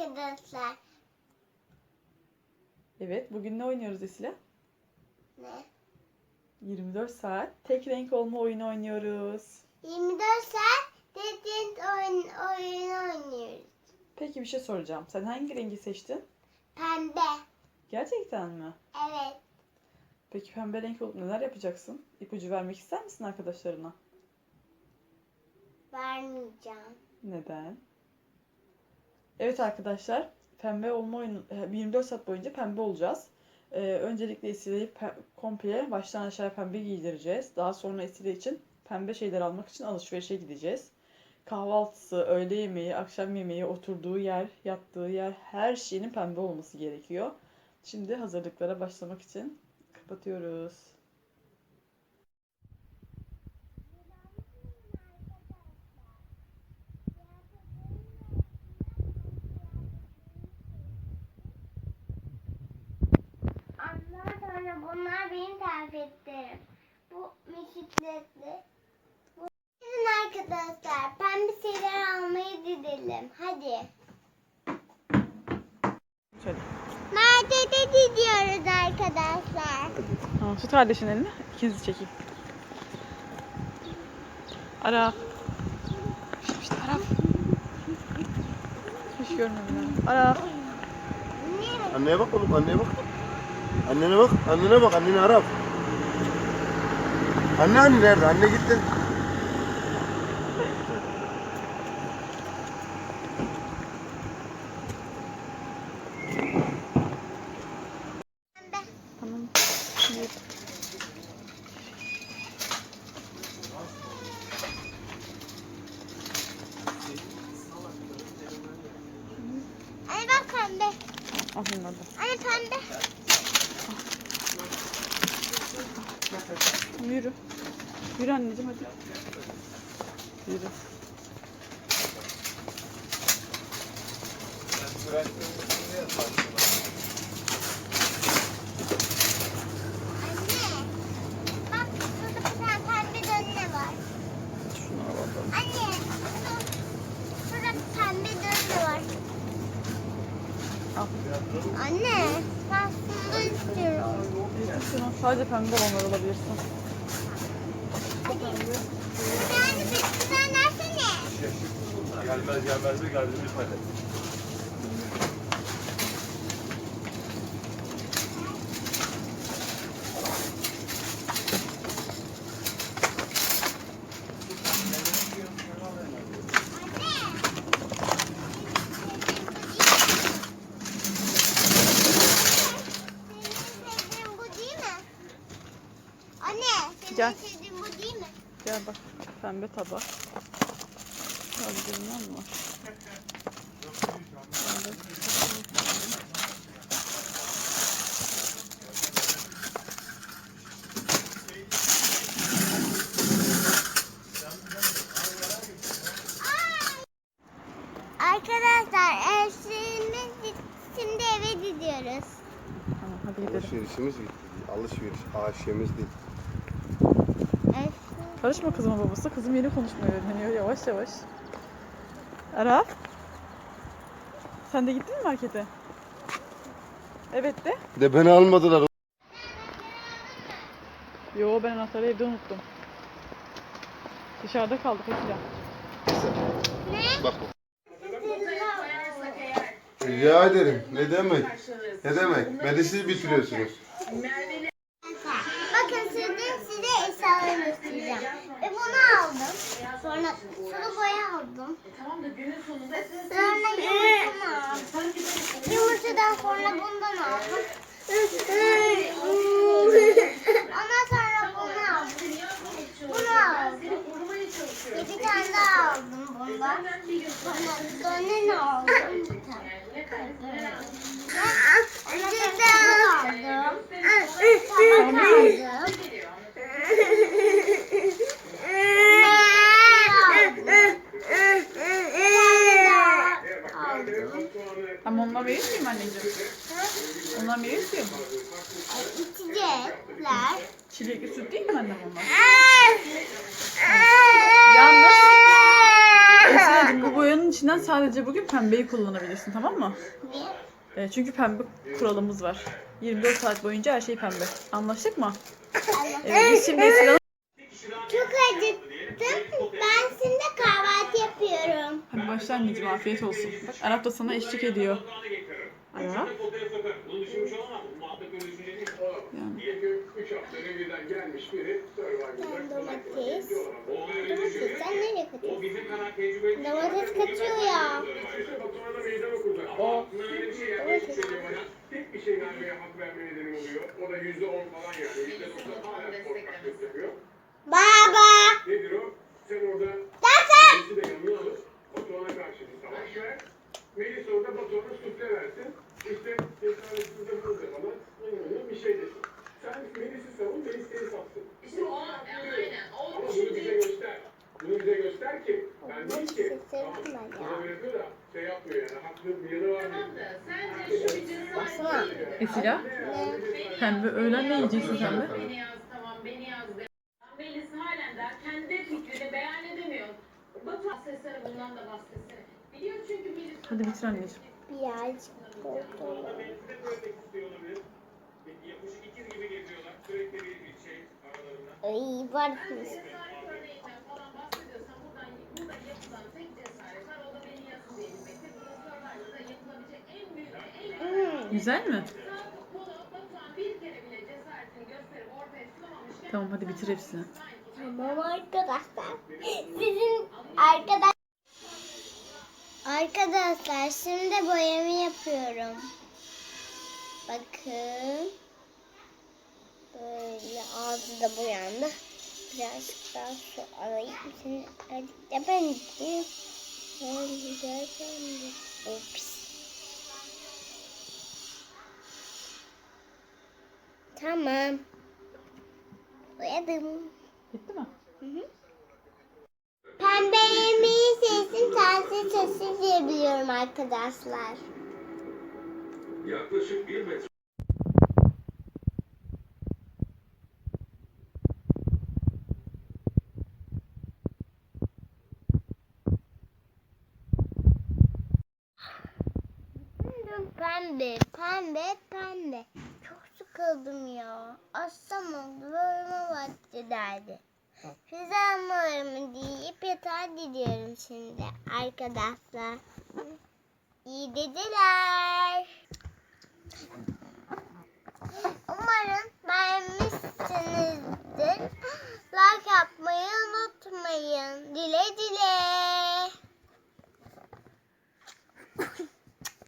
arkadaşlar. Evet, bugün ne oynuyoruz Esila? Ne? 24 saat tek renk olma oyunu oynuyoruz. 24 saat dediğin oyun, oyun oynuyoruz. Peki bir şey soracağım. Sen hangi rengi seçtin? Pembe. Gerçekten mi? Evet. Peki pembe renk olup neler yapacaksın? İpucu vermek ister misin arkadaşlarına? Vermeyeceğim. Neden? Evet arkadaşlar, pembe olma oyunu e, 24 saat boyunca pembe olacağız. Ee, öncelikle Esile'yi pe- komple baştan aşağı pembe giydireceğiz. Daha sonra Esile için pembe şeyler almak için alışverişe gideceğiz. Kahvaltısı, öğle yemeği, akşam yemeği, oturduğu yer, yattığı yer her şeyinin pembe olması gerekiyor. Şimdi hazırlıklara başlamak için kapatıyoruz. Ondan bunlar benim tarifetlerim. Bu bisikletli. Bu Gelin arkadaşlar pembe şeyler almaya gidelim. Hadi. Şöyle. Markete gidiyoruz arkadaşlar. Tamam, tut kardeşin elini. İkinizi çekeyim. Arap. İşte Arap. Hiç görmedim. Niye? Anneye bak oğlum anneye bak. Annene bak, annene bak, anneni ara. Anne anne nerede? Anne gitti. Anne bak pembe. Aferin orada. Anne pembe. Tamam, yürü. Yürü anneciğim hadi. Yürü. Anne. Bak şurada bir tane pembe dönme var. Şunu alalım. Anne. şu- Şurada bir pembe dönme var. Al. Anne. Ben şunu istiyorum. Şunu sadece pembe olanlar alabilirsin. Yani bir versene. Gelmez gelmez de geldiğimiz hadi. Senin sevdiğin bu değil mi? Anne, senin Gel. sevdiğin bu değil mi? Gel bak. Pembe tabak. Bunlar mı? Arkadaşlar eşliğimiz şimdi eve gidiyoruz. Tamam hadi gidelim. Alışverişimiz bitti. Alışveriş, aşiyemiz değil. Karışma kızıma babası. Kızım yeni konuşmayı öğreniyor yavaş yavaş. Arap. Sen de gittin mi markete? Evet de. De beni almadılar. Yo ben anahtarı evde unuttum. Dışarıda kaldık Esra. Bak. Rica ederim. Ne demek? Ne demek? Beni siz bitiriyorsunuz. Sonra yumurtamı aldım. Yumurtadan sonra bundan aldım. Ondan sonra bunu aldım. Bir tane daha aldım bundan. Sonra ne aldım? Bir tane. Ondan sonra bunu aldım. Tabak aldım. Ama ondan verir miyim anneciğim? Ondan verir miyim? İçecekler. Çilekli süt değil mi annem onlar? Yalnız Esra Esra'cığım bu boyanın içinden sadece bugün pembeyi kullanabilirsin tamam mı? Niye? Evet, çünkü pembe kuralımız var. 24 saat boyunca her şey pembe. Anlaştık mı? Evet, biz şimdi. Çok acıktım. Ben şimdi kahvaltı yapıyorum. Hadi başla anneciğim afiyet olsun. Bak Arap da sana eşlik ediyor. Arap. Yani. Ben domates. Domates sen nereye kaçıyorsun? Domates kaçıyor ya. O. Domates. Tek bir şey vermeye hak verme nedeni oluyor. O da yüzde on falan yani. Yüzde doksan hala korkaklık yapıyor. Baba. Nedir o? Sen orada Dersen. Melis'i de yanına alıp Batuhan'a karşı bir savaş ver. Melis orada Batuhan'a sufle versin. İşte cesaretinde bu zaman bir şey desin. Sen Melis'i savun, Melis seni satsın. İşte o, aynen. O Ama bunu bize göster. Bunu bize göster ki. Ben değil ki. Seslerim Tamam. Buna yapıyor da şey yapmıyor yani. Haklı bir yanı var. tamam da sence şu bir cesaret değil mi? Ne? Pembe öğlen ne yiyeceksin pembe? Bunu Batuhan bir kere bile cesaretini gösterip ortaya çıkamamışken Tamam hadi bitir hepsini. Tamam arkadaşlar. Sizin arkadaş Arkadaşlar şimdi boyamı yapıyorum. Bakın. Böyle ağzı da boyandı. Birazcık daha su alayım. Şimdi azıcık da ben de. De ben de. Ups. Tamam. Boyadım. Bitti mi? Pembe yemeği sesim tersi sesi diyebiliyorum arkadaşlar. Yaklaşık bir metre. Pembe, pembe, pembe. Çok sıkıldım ya. Assam oldu, bölüme vakti derdi. Size anlarımı deyip yatağa gidiyorum şimdi arkadaşlar. İyi geceler. Umarım beğenmişsinizdir. Like yapmayı unutmayın. Dile dile.